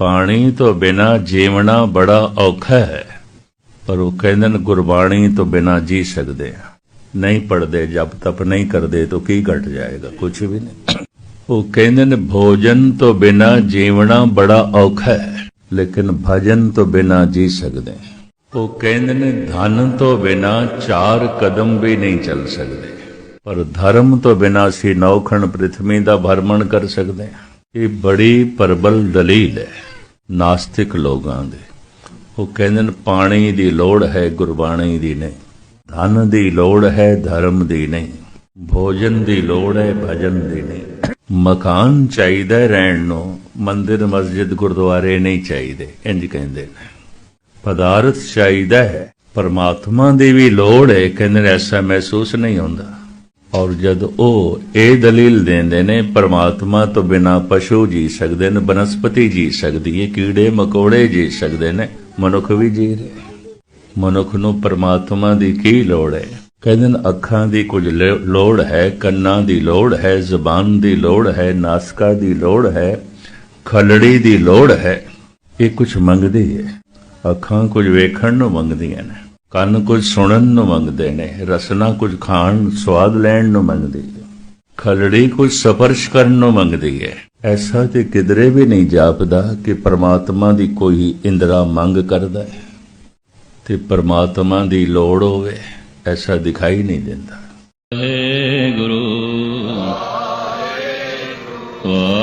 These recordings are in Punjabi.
ਪਾਣੀ ਤੋਂ ਬਿਨਾ ਜੀਵਣਾ ਬੜਾ ਔਖਾ ਹੈ। ਪਰ ਉਹ ਕਹਿੰਦੇ ਨੇ, ਗੁਰਬਾਣੀ ਤੋਂ ਬਿਨਾ ਜੀ ਸਕਦੇ ਆ। ਨਹੀਂ ਪੜਦੇ ਜਪ ਤਪ ਨਹੀਂ ਕਰਦੇ ਤਾਂ ਕੀ ਘਟ ਜਾਏਗਾ ਕੁਝ ਵੀ ਨਹੀਂ। ਉਹ ਕਹਿੰਦੇ ਨੇ, ਭੋਜਨ ਤੋਂ ਬਿਨਾ ਜੀਵਣਾ ਬੜਾ ਔਖਾ ਹੈ, ਲੇਕਿਨ ਭਜਨ ਤੋਂ ਬਿਨਾ ਜੀ ਸਕਦੇ ਉਹ ਕਹਿੰਦੇ ਨੇ, ਧਨ ਤੋਂ ਬਿਨਾ ਚਾਰ ਕਦਮ ਵੀ ਨਹੀਂ ਚੱਲ ਸਕਦੇ। ਪਰ ਧਰਮ ਤੋਂ ਬਿਨਾ ਅਸੀਂ ਨੌਖਣ ਪ੍ਰithvi ਦਾ ਭਰਮਣ ਕਰ ਸਕਦੇ ਹਾਂ ਇਹ ਬੜੀ ਪ੍ਰਬਲ ਦਲੀਲ ਹੈ। ਨਾਸਤਿਕ ਲੋਕਾਂ ਦੇ। ਉਹ ਕਹਿੰਦੇ ਨੇ, ਪਾਣੀ ਦੀ ਲੋੜ ਹੈ, ਗੁਰਬਾਣੀ ਦੀ ਨਹੀਂ। ਧਨ ਦੀ ਲੋੜ ਹੈ, ਧਰਮ ਦੀ ਨਹੀਂ। ਭੋਜਨ ਦੀ ਲੋੜ ਹੈ, ਭਜਨ ਦੀ ਨਹੀਂ। ਮਕਾਨ ਚਾਹੀਦਾ ਰਹਿਣ ਨੂੰ। ਮੰਦਿਰ, ਮਸਜਿਦ, ਗੁਰਦੁਆਰੇ ਨਹੀਂ ਚਾਹੀਦੇ, ਇੰਜ ਕਹਿੰਦੇ ਨੇ। ਪਦਾਰਥ ਚਾਹੀਦਾ ਹੈ। ਪਰਮਾਤਮਾ ਦੀ ਵੀ ਲੋੜ ਹੈ, ਕਹਿੰਦੇ ਐਸਾ ਮਹਿਸੂਸ ਨਹੀਂ ਹੁੰਦਾ। ਔਰ ਜਦ ਉਹ ਇਹ ਦਲੀਲ ਦਿੰਦੇ ਨੇ, ਪਰਮਾਤਮਾ ਤੋਂ ਬਿਨਾ ਪਸ਼ੂ ਜੀ ਸਕਦੇ ਨੇ, ਬਨਸਪਤੀ ਜੀ ਸਕਦੀ ਹੈ ਕੀੜੇ ਮਕੌੜੇ ਜੀ ਸਕਦੇ ਨੇ, ਮਨੁੱਖ ਵੀ ਜੀ ਰਹੇ ਮਨੁੱਖ ਨੂੰ ਪਰਮਾਤਮਾ ਦੀ ਕੀ ਲੋੜ ਹੈ ਕਹਿੰਦੇ ਨੇ, ਅੱਖਾਂ ਦੀ ਕੁਝ ਲੋੜ ਹੈ, ਕੰਨਾਂ ਦੀ ਲੋੜ ਹੈ, ਜ਼ੁਬਾਨ ਦੀ ਲੋੜ ਹੈ, ਨਾਸਕਾ ਦੀ ਲੋੜ ਹੈ, ਖਲੜੀ ਦੀ ਲੋੜ ਹੈ। ਇਹ ਕੁਝ ਮੰਗਦੀ ਹੈ ਅੱਖਾਂ ਕੁਝ ਵੇਖਣ ਨੂੰ ਮੰਗਦੀਆਂ ਨੇ। ਕੰਨ ਕੁਝ ਸੁਣਨ ਨੂੰ ਮੰਗਦੇ ਨੇ, ਰਸਨਾ ਕੁਝ ਖਾਣ, ਸਵਾਦ ਲੈਣ ਨੂੰ ਮੰਗਦੀ ਹੈ। ਖਲੜੀ ਕੁਝ ਸਪਰਸ਼ ਕਰਨ ਨੂੰ ਮੰਗਦੀ ਹੈ। ਐਸਾ ਤੇ ਕਿਧਰੇ ਵੀ ਨਹੀਂ ਜਾਪਦਾ ਕਿ ਪ੍ਰਮਾਤਮਾ ਦੀ ਕੋਈ ਇੰਦਰਾ ਮੰਗ ਕਰਦਾ ਹੈ। ਤੇ ਪ੍ਰਮਾਤਮਾ ਦੀ ਲੋੜ ਹੋਵੇ, ਐਸਾ ਦਿਖਾਈ ਨਹੀਂ ਦਿੰਦਾ। ਵਾਹਿਗੁਰੂ। ਵਾਹਿਗੁਰੂ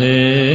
হে